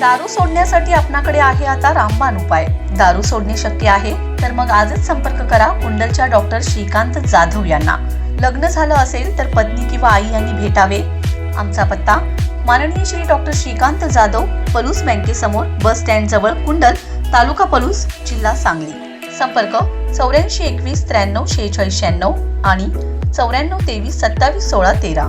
दारू सोडण्यासाठी आपणाकडे आहे आता रामबाण उपाय. दारू सोडणे शक्य आहे? तर मग आजच संपर्क करा कुंडलच्या डॉक्टर श्रीकांत जाधव यांना. लग्न झालं असेल तर पत्नी किंवा आई यांनी भेटावे. आमचा पत्ता माननीय श्री डॉक्टर श्रीकांत जाधव पलूस बँकेसमोर बस स्टँड जवळ कुंडल तालुका पलूस जिल्हा सांगली. संपर्क चौऱ्याऐंशी एकवीस त्र्याण्णव शेहेचाळीस शहाण्णव आणि चौऱ्याण्णव तेवीस सत्तावीस सोळा तेरा.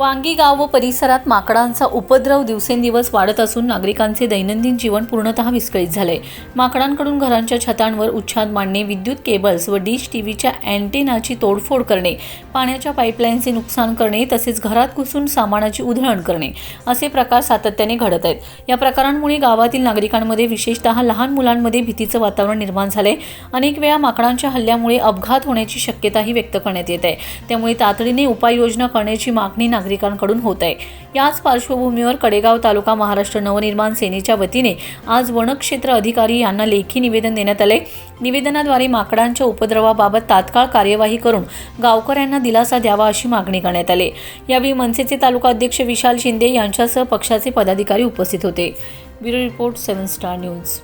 वांगी गाव व परिसरात माकडांचा उपद्रव दिवसेंदिवस वाढत असून नागरिकांचे दैनंदिन जीवन पूर्णतः विस्कळीत झालंय. माकडांकडून घरांच्या छतांवर उच्छाद मांडणे विद्युत केबल्स व डिश टीव्हीच्या अँटेनाची तोडफोड करणे पाण्याच्या पाईपलाईनचे नुकसान करणे तसेच घरात घुसून सामानाची उधळण करणे असे प्रकार सातत्याने घडत आहेत. या प्रकारांमुळे गावातील नागरिकांमध्ये विशेषतः लहान मुलांमध्ये भीतीचं वातावरण निर्माण झालंय. अनेक वेळा माकडांच्या हल्ल्यामुळे अपघात होण्याची शक्यताही व्यक्त करण्यात येत आहे. त्यामुळे तातडीने उपाययोजना करण्याची मागणी नागरिकांकडून होत आहे. याच पार्श्वभूमीवर कडेगाव तालुका महाराष्ट्र नवनिर्माण सेनेच्या वतीने आज वनक्षेत्र अधिकारी यांना लेखी निवेदन देण्यात आले. निवेदनाद्वारे माकडांच्या उपद्रवाबाबत तात्काळ कार्यवाही करून गावकऱ्यांना दिलासा द्यावा अशी मागणी करण्यात आली. यावेळी मनसेचे तालुका अध्यक्ष विशाल शिंदे यांच्यासह पक्षाचे पदाधिकारी उपस्थित होते. Bureau report seven star news.